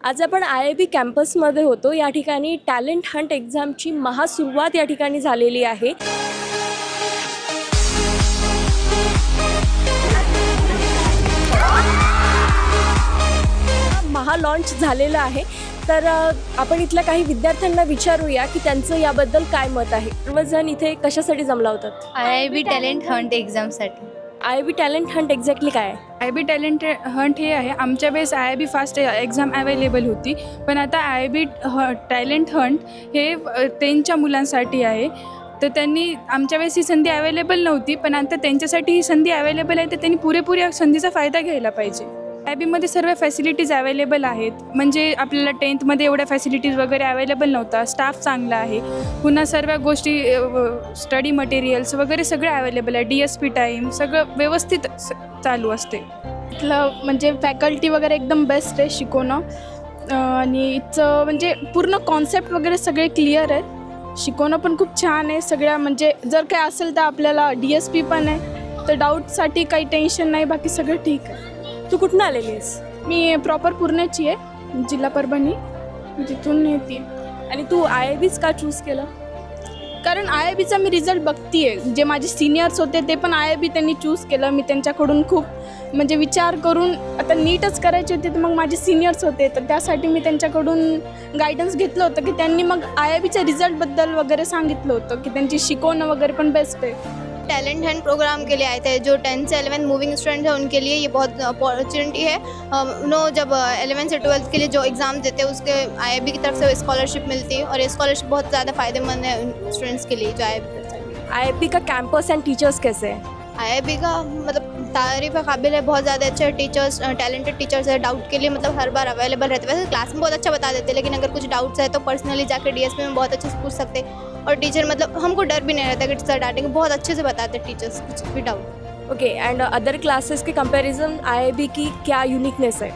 आज आपण I I बी कॅम्पसमध्ये होतो. या ठिकाणी टॅलेंट हंट एक्झामची महासुरुवात या ठिकाणी झालेली आहे. महा लॉन्च झालेलं आहे. तर आपण इथल्या काही विद्यार्थ्यांना विचारूया की त्यांचं याबद्दल काय मत आहे? सर्वजण इथे कशासाठी जमला होतात? I I B talent hunt एक्झामसाठी. I I B talent hunt exactly काय? आय बी टॅलेंट हंट हे आहे. आमच्या वेळेस I B fast exam available होती. पण आता आय बी ह टॅलेंट हंट हे त्यांच्या मुलांसाठी आहे. तर त्यांनी आमच्या वेळेस ही संधी अवेलेबल नव्हती. पण आता त्यांच्यासाठी ही संधी अवेलेबल आहे तर त्यांनी पुरेपूर या संधीचा फायदा घ्यायला पाहिजे. आय सर्व फॅसिलिटीज अवेलेबल आहेत. म्हणजे आपल्याला टेन्थमध्ये एवढ्या फॅसिलिटीज वगैरे अवेलेबल नव्हता. स्टाफ चांगला आहे. पुन्हा सर्व गोष्टी स्टडी मटेरियल्स वगैरे सगळं अवेलेबल आहे. डी एस पी टाईम सगळं व्यवस्थित स- चालू असते. इथलं म्हणजे फॅकल्टी वगैरे एकदम बेस्ट आहे शिकवणं. आणि इथचं म्हणजे पूर्ण कॉन्सेप्ट वगैरे सगळे क्लिअर आहेत. शिकवणं पण खूप छान आहे. सगळ्या म्हणजे जर काय असेल तर आपल्याला डी एस पी पण आहे. तर डाऊटसाठी काही टेन्शन नाही. बाकी सगळं ठीक आहे. तू कुठून आलेली आहेस? मी प्रॉपर पुण्याची आहे जिल्हा परभणी. तिथून येते. आणि तू आय आय बीच का चूज केलं? कारण आय आय बीचा मी रिझल्ट बघते जे माझे सिनियर्स होते ते पण आय आय बी त्यांनी चूज केलं. मी त्यांच्याकडून खूप म्हणजे विचार करून आता नीटच करायचे होते तर मग माझे सिनियर्स होते. तर त्यासाठी मी त्यांच्याकडून गायडन्स घेतलं होतं की त्यांनी मग आय आय बीच्या रिझल्टबद्दल वगैरे सांगितलं होतं की त्यांची शिकवणं वगैरे पण बेस्ट आहे. टैलेंट हंट प्रोग्राम के लिए आए थे, जो टेंथ से एलेवन मूविंग स्टूडेंट हैं, उनके लिए ये बहुत अपॉर्चुनिटी है। उन्होंने जब एलेवन से ट्वेल्थ के लिए जो एग्ज़ाम देते हैं, उसके आई की तरफ़ से स्कॉलरशिप मिलती है, और ये स्कॉलरशिप बहुत ज़्यादा फ़ायदेमंद है स्टूडेंट्स के लिए जो आई आई का कैंपस एंड टीचर्स कैसे हैं? आई का मतलब तारीफ़ काबिल है बहुत ज़्यादा अच्छे टीचर्स टैलेंटेड टीचर्स है डाउट के लिए मतलब हर बार अवेलेबल रहते हैं। वैसे क्लास में बहुत अच्छा बता देते हैं लेकिन अगर कुछ डाउट्स है तो पर्सनली जाकर डीएसपी में बहुत अच्छे से पूछ सकते और टीचर मतलब हमको डर भी नहीं रहता कि सर डांटेंगे बहुत अच्छे से बताते टीचर्स कुछ भी doubt okay and other classes K comparison I B की क्या यूनिकनेस है?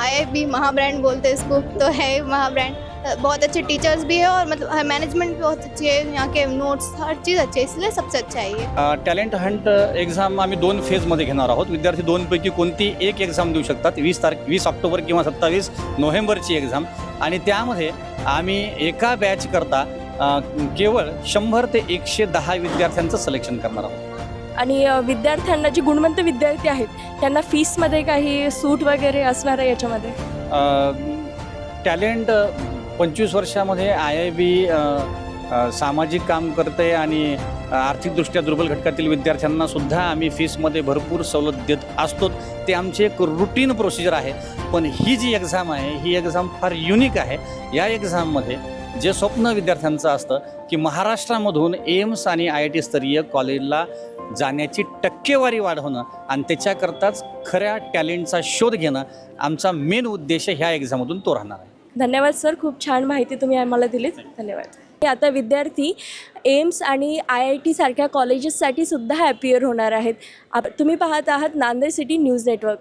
आई बी महा ब्रांड बोलते हैं इसको तो है महा ब्रांड बहुत अच्छे टीचर्स भी है और मतलब मैनेजमेंट भी बहुत अच्छी है। यहाँ के नोट्स हर चीज़ अच्छी है इसलिए सबसे अच्छा है ये। टॅलेंट हंट एक्झाम आम्ही दोन फेजमध्ये घेणार आहोत. विद्यार्थी दोनपैकी कोणती एक एक्झाम देऊ शकतात? वीस तारखे वीस ऑक्टोबर किंवा सत्तावीस नोव्हेंबरची एक्झाम आणि त्यामध्ये आम्ही एका बॅच करता केवळ शंभर ते एकशे दहा विद्यार्थ्यांचं सिलेक्शन करणार आहोत. आणि विद्यार्थ्यांना जे गुणवंत विद्यार्थी आहेत त्यांना फीसमध्ये काही सूट वगैरे असणार आहे याच्यामध्ये? टॅलेंट पंचवीस वर्षामध्ये आय आय बी सामाजिक काम करते आणि आर्थिकदृष्ट्या दुर्बल घटकातील विद्यार्थ्यांना सुद्धा आम्ही फीसमध्ये भरपूर सवलत देत असतो. ते आमची एक रुटीन प्रोसिजर आहे. पण ही जी एक्झाम आहे ही एक्झाम फार युनिक आहे. या एक्झाममध्ये जे स्वप्न विद्यार्थ्यांचं असतं की महाराष्ट्रामधून एम्स आणि आय आय टी स्तरीय कॉलेजला जाण्याची टक्केवारी वाढवणं आणि त्याच्याकरताच खऱ्या टॅलेंटचा शोध घेणं आमचा मेन उद्देश ह्या एक्झाममधून तो राहणार आहे. धन्यवाद सर. खूप छान माहिती तुम्ही आम्हाला दिलीत. धन्यवाद. आता विद्यार्थी एम्स आणि आय आय टीसारख्या कॉलेजेससाठी सुद्धा ॲपियर होणार आहेत. आप तुम्ही पाहत आहात नांदेड सिटी न्यूज नेटवर्क.